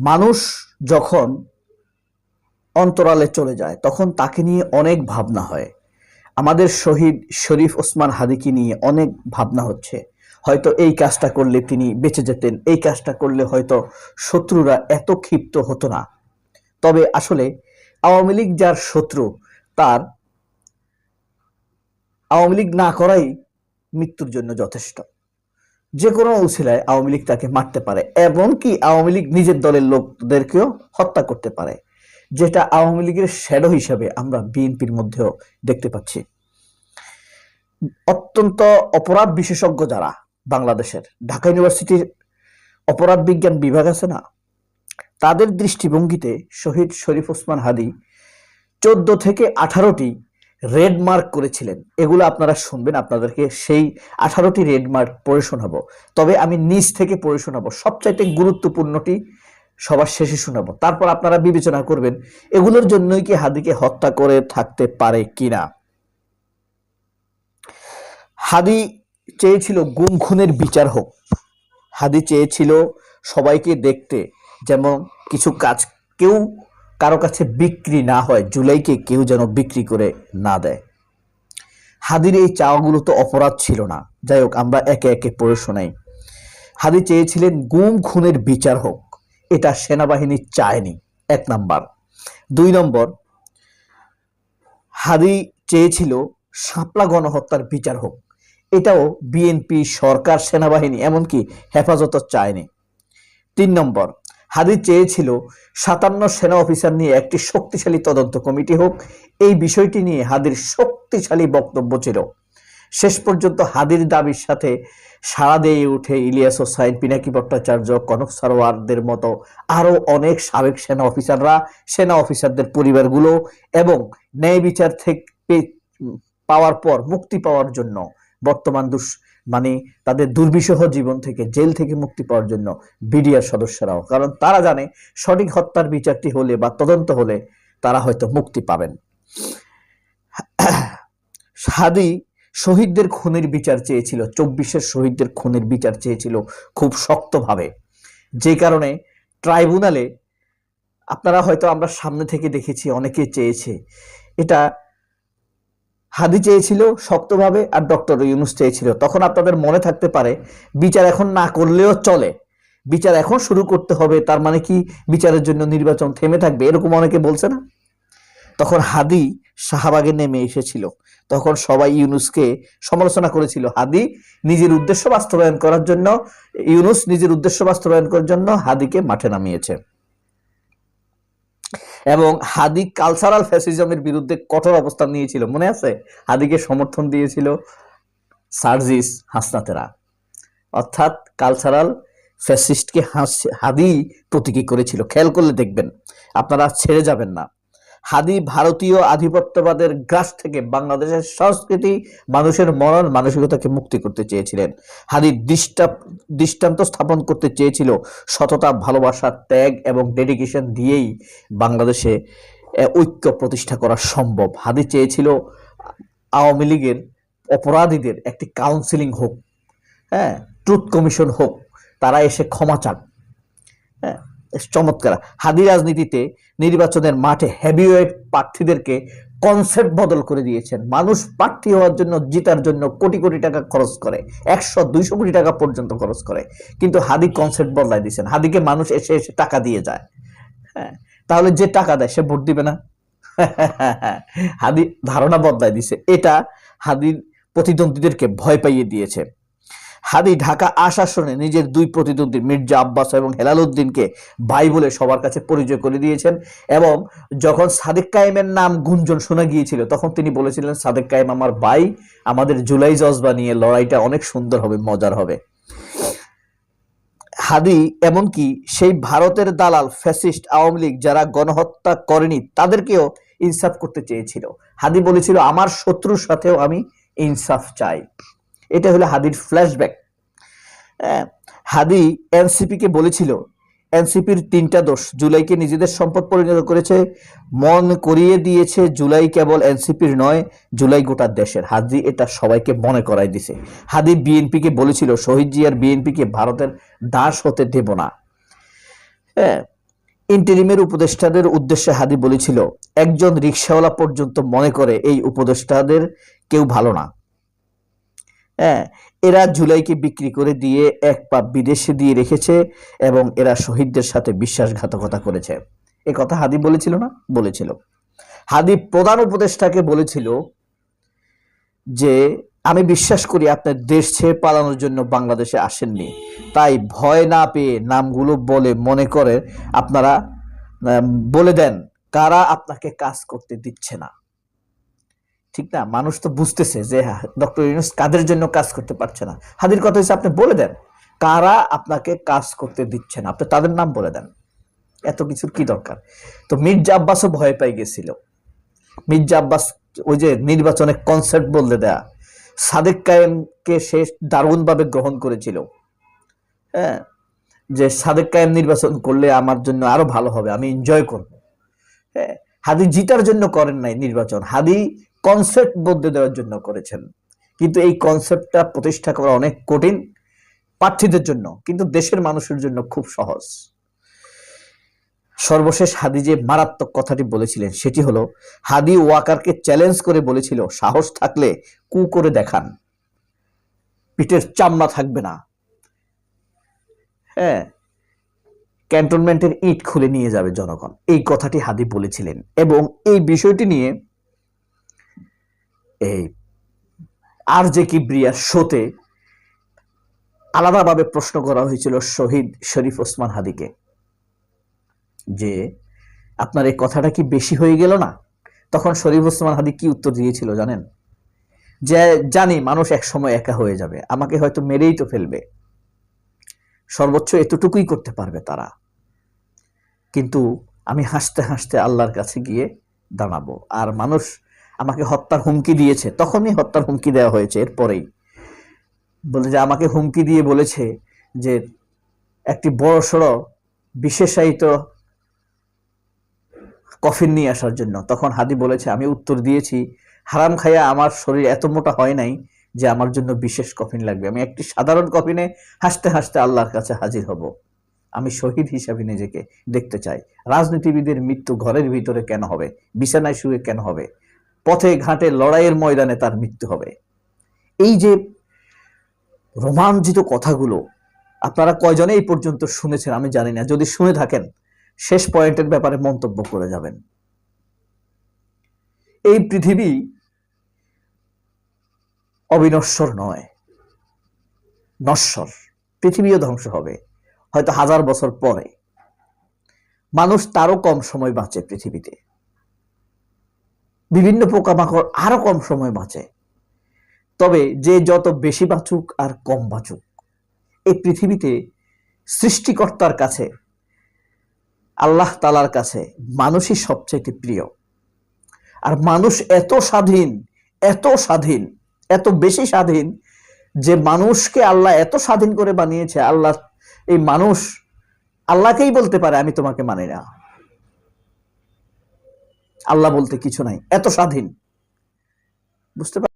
মানুষ যখন অন্তরালে চলে যায়, তখন তাকে নিয়ে অনেক ভাবনা হয়। আমাদের শহীদ শরীফ ওসমান হাদিকে নিয়ে অনেক ভাবনা হচ্ছে। হয়তো এই কাজটা করলে তিনি বেঁচে যেতেন, এই কাজটা করলে হয়তো শত্রুরা এত ক্ষিপ্ত হতো না। তবে আসলে আওয়ামী লীগ যার শত্রু, তার আওয়ামী লীগ না করাই মৃত্যুর জন্য যথেষ্ট। যে কোনো উছিলায় আওয়ামী লীগ তাকে মারতে পারে, এমনকি আওয়ামী লীগ নিজের দলের লোকদেরকেও হত্যা করতে পারে, যেটা আওয়ামী লীগের শ্যাডো হিসাবে আমরা বিএনপির মধ্যেও দেখতে পাচ্ছি। অত্যন্ত অপরাধ বিশেষজ্ঞ যারা বাংলাদেশের, ঢাকা ইউনিভার্সিটির অপরাধ বিজ্ঞান বিভাগ আছে না, তাদের দৃষ্টিভঙ্গিতে শহীদ শরীফ ওসমান হাদি চোদ্দ থেকে আঠারোটি রেড মার্ক করেছিলেন। এগুলো আপনারা শুনবেন, আপনাদেরকে সেই আঠারোটি রেড মার্ক পড়ে শোনাবো। তবে আমি নিজ থেকে পড়ে শোনাবো। সবচাইতে গুরুত্বপূর্ণটি সবার শেষে শোনাবো। তারপর আপনারা বিবেচনা করবেন, এগুলোর জন্যই কি হাদিকে হত্যা করে থাকতে পারে কিনা। হাদি চেয়েছিল গুম খুনের বিচার হোক। হাদি চেয়েছিল সবাইকে দেখতে। যেমন কিছু কাজ কেউ কারও কাছে বিক্রি না হয়, জুলাইকে কেউ যেন বিক্রি করে না দেয়। হাদির এই চাওয়াগুলো তো অপরাধ ছিল না। যাই হোক, আমরা একে একে পড়ে শোনাই। হাদি চেয়েছিলেন, গুম খুনের বিচার হোক, এটা সেনাবাহিনী চায়নি। এক নাম্বার। দুই নম্বর, হাদি চেয়েছিল, শাপলা গণহত্যার বিচার হোক, এটাও বিএনপি সরকার সেনাবাহিনী, এমনকি হেফাজত চায়নি। তিন নম্বর হাদি চেয়েছিল সাতান্ন সেনা অফিসার নিয়ে একটি শক্তিশালী তদন্ত কমিটি হোক। এই বিষয়টি নিয়ে হাদির শক্তিশালী বক্তব্য ছিল। শেষ পর্যন্ত হাদির দাবির সাথে সাড়া দিয়ে উঠে ইলিয়াস হোসাইন, পিনাকি ভট্টাচার্য, কনক সারোয়ারদের মতো আরও অনেক সাবেক সেনা অফিসাররা, সেনা অফিসারদের পরিবারগুলো এবং ন্যায় বিচার থেকে পাওয়ার পর, মুক্তি পাওয়ার জন্য বর্তমান দুষ মানে তাদের দুর্বিষহ জীবন থেকে, জেল থেকে মুক্তি পাওয়ার জন্য বিডিআর সদস্যরাও। কারণ তারা জানে সঠিক হত্যার বিচারটি হলে বা তদন্ত হলে তারা হয়তো মুক্তি পাবেন। হাদি শহীদদের খুনের বিচার চেয়েছিল, চব্বিশের শহীদদের খুনের বিচার চেয়েছিল খুব শক্তভাবে। যে কারণে ট্রাইব্যুনালে আপনারা হয়তো আমরা সামনে থেকে দেখেছি, অনেকে চেয়েছে। এটা হাদি চেয়েছিল শক্তভাবে আর ডক্টর ইউনুস চেয়েছিল। তখন আপনাদের মনে থাকতে পারে, বিচার এখন না করলেও চলে। বিচার এখন শুরু করতে হবে, তার মানে কি? বিচারের জন্য নির্বাচন থেমে থাকবে, এরকম অনেকে বলছে না? তখন হাদি শাহবাগে নেমে এসেছিল। তখন সবাই ইউনুসকে সমালোচনা করেছিল। হাদি নিজের উদ্দেশ্য বাস্তবায়ন করার জন্য, ইউনুস নিজের উদ্দেশ্য বাস্তবায়ন করার জন্য হাদিকে মাঠে নামিয়েছে। এবং হাদি কালচারাল ফ্যাসিজমের বিরুদ্ধে কঠোর অবস্থান নিয়েছিল, মনে আছে? হাদিকে সমর্থন দিয়েছিল সার্জিস হাসনাতেরা। অর্থাৎ কালচারাল ফ্যাসিস্টকে হাদি প্রতীকী করেছিল। খেয়াল করলে দেখবেন, আপনারা ছেড়ে যাবেন না। হাদি ভারতীয় আধিপত্যবাদের গ্রাস থেকে বাংলাদেশের সংস্কৃতি, মানুষের মরণ মানসিকতাকে মুক্তি করতে চেয়েছিলেন। হাদি দৃষ্টা দৃষ্টান্ত স্থাপন করতে চেয়েছিল সততা, ভালোবাসা, ত্যাগ এবং ডেডিকেশন দিয়েই বাংলাদেশে ঐক্য প্রতিষ্ঠা করা সম্ভব। হাদি চেয়েছিল আওয়ামী লীগের অপরাধীদের একটি কাউন্সিলিং হোক হ্যাঁ ট্রুথ কমিশন হোক, তারা এসে ক্ষমা চান হ্যাঁ। চমৎকার। হাদি রাজনীতিতে নির্বাচনের মাঠে হেভিওয়েট প্রার্থীদেরকে কনসেপ্ট বদল করে দিয়েছেন। মানুষ প্রার্থী হওয়ার জন্য, জিতার জন্য কোটি কোটি টাকা খরচ করে, একশো দুইশো কোটি টাকা পর্যন্ত খরচ করে। কিন্তু হাদি কনসেপ্ট বদলাই দিয়েছেন। হাদিকে মানুষ এসে এসে টাকা দিয়ে যায়। হ্যাঁ তাহলে যে টাকা দেয়, সে ভোট দিবে না। হাদি ধারণা বদলাই দিছে এটা হাদির প্রতিদ্বন্দ্বীদেরকে ভয় পাইয়ে দিয়েছে। হাদি ঢাকা আশাসনে নিজের দুই প্রতিদ্বন্দ্বী মির্জা আব্বাস এবং হেলাল উদ্দিনকে ভাই বলে সবার কাছে পরিচয় করে দিয়েছেন এবং যখন সাদেক কায়েমের নাম গুঞ্জন শোনা গিয়েছিল, তখন তিনি বলেছিলেন, সাদেক কায়েম আমার ভাই, আমাদের জুলাই জজবা নিয়ে লড়াইটা অনেক সুন্দর হবে, মজার হবে। হাদি এমনকি সেই ভারতের দালাল ফ্যাসিস্ট আওয়ামী লীগ যারা গণহত্যা করেনি, তাদেরকেও ইনসাফ করতে চেয়েছিল। হাদি বলেছিল, আমার শত্রুর সাথেও আমি ইনসাফ চাই। এটা হলো হাদির ফ্ল্যাশব্যাক হাদি এনসিপিকে বলেছিল, এনসিপির তিনটা দোষ, জুলাইকে নিজেদের সম্পদ পরিণত করেছে, মন করিয়ে দিয়েছে জুলাই কেবল এনসিপির নয়, জুলাই গোটা দেশের। হাদি এটা সবাইকে মনে করাই দিছে। হাদি বিএনপিকে বলেছিল, শহীদ জিয়ার বিএনপিকে ভারতের দাস হতে দেব না। হ্যাঁ ইন্টারিমের উপদেষ্টাদের উদ্দেশ্যে হাদি বলেছিল, একজন রিক্সাওয়ালা পর্যন্ত মনে করে এই উপদেষ্টাদের কেউ ভালো না। হ্যাঁ এরা জুলাইকে বিক্রি করে দিয়ে এক পাপ বিদেশে দিয়ে রেখেছে এবং এরা শহীদদের সাথে বিশ্বাসঘাতকতা করেছে। এ কথা হাদি বলেছিল না? বলেছিল। হাদি প্রধান উপদেষ্টাকে বলেছিল যে, আমি বিশ্বাস করি আপনার দেশ ছেড়ে পালানোর জন্য বাংলাদেশে আসেননি। তাই ভয় না পেয়ে নামগুলো বলে মনে করে আপনারা বলে দেন। কারা আপনাকে কাজ করতে দিচ্ছে না? ঠিক না? মানুষ তো বুঝতেছে যে হ্যাঁ ডক্টর ইউনুস কাদের জন্য কাজ করতে পারছে না। হাদির কথা হচ্ছে আপনি বলে দেন, কারা আপনাকে কাজ করতে দিচ্ছে না? আপনি তাদের নাম বলে দেন। এত কিছুর কি দরকার? তো মির্জা আব্বাসও ভয় পাই গেছিল। মির্জা আব্বাস ওই যে নির্বাচনে কনসেপ্ট বলতে দেয়া, সাদেক কায়েমকে সে দারুণভাবে গ্রহণ করেছিল। হ্যাঁ? যে সাদেক কায়েম নির্বাচন করলে আমার জন্য আরও ভালো হবে, আমি এনজয় করব। হ্যাঁ? হাদি জিতার জন্য করেন নাই নির্বাচন। হাদি কনসেপ্ট বদলে দেওয়ার জন্য করেছেন। কিন্তু এই কনসেপ্টটা প্রতিষ্ঠা করা অনেক কঠিন প্রার্থীদের জন্য, কিন্তু দেশের মানুষের জন্য খুব সহজ। সর্বশেষ হাদি যে মারাত্মক কথাটি বলেছিলেন, সেটি হলো, হাদি ওয়াকারকে চ্যালেঞ্জ করে বলেছিল, সাহস থাকলে কু করে দেখান। পিঠের চামড়া থাকবে না। হ্যাঁ ক্যান্টনমেন্টের ইট খুলে নিয়ে যাবে জনগণ। এই কথাটি হাদি বলেছিলেন। এবং এই বিষয়টি নিয়ে এই আর যে কি ব্রিয়ার শোতে আলাদাভাবে প্রশ্ন করা হয়েছিল শহীদ শরীফ ওসমান হাদিকে যে, আপনার এই কথাটা কি বেশি হয়ে গেল না? তখন শরীফ ওসমান হাদি কি উত্তর দিয়েছিল জানেন? যে, জানি মানুষ এক সময় একা হয়ে যাবে, আমাকে হয়তো মেরেই তো ফেলবে। সর্বোচ্চ এতটুকুই করতে পারবে তারা। কিন্তু আমি হাসতে হাসতে আল্লাহর কাছে গিয়ে দাঁড়াবো। আর মানুষ আমাকে হত্যার হুমকি দিয়েছে। তখনই হত্যার হুমকি দেওয়া হয়েছে, এরপরেই। বলে যে, আমাকে হুমকি দিয়ে বলেছে যে, একটি বড় সড়ো বিশেষায়িত কফিন নিয়ে আসার জন্য। তখন হাদি বলেছে, আমি উত্তর দিয়েছি, হারাম খাইয়া আমার শরীর এত মোটা হয় নাই যে, আমার জন্য বিশেষ কফিন লাগবে। আমি একটি সাধারণ কফিনে হাসতে হাসতে আল্লাহর কাছে হাজির হব। আমি শহীদ হিসাবে নিজেকে দেখতে চাই। রাজনীতিবিদের মৃত্যু ঘরের ভিতরে কেন হবে? বিছানায় শুয়ে কেন হবে? পথে ঘাটে লড়াইয়ের ময়দানে তার মৃত্যু হবে। এই যে রোমাঞ্চিত কথাগুলো, আপনারা কয়জনে এই পর্যন্ত শুনেছেন আমি জানি না, যদি শুনে থাকেন, শেষ পয়েন্টের ব্যাপারে মন্তব্য করে যাবেন। এই পৃথিবী অবিনশ্বর নয়, নশ্বর, পৃথিবীও ধ্বংস হবে, হয়তো হাজার বছর পরে। মানুষ তারও কম সময় বাঁচে পৃথিবীতে। বিভিন্ন পোকামাকড় আরও কম সময় বাঁচে। তবে যে যত বেশি বাঁচুক আর কম বাঁচুক, এই পৃথিবীতে সৃষ্টিকর্তার কাছে, আল্লাহ তালার কাছে মানুষই সবচেয়ে প্রিয়। আর মানুষ এত স্বাধীন এত স্বাধীন, এত বেশি স্বাধীন যে মানুষকে আল্লাহ এত স্বাধীন করে বানিয়েছে, আল্লাহ, এই মানুষ আল্লাহকেই বলতে পারে, আমি তোমাকে মানি না। আল্লাহ বলতে কিছু নাই। এত স্বাধীন। বুঝতে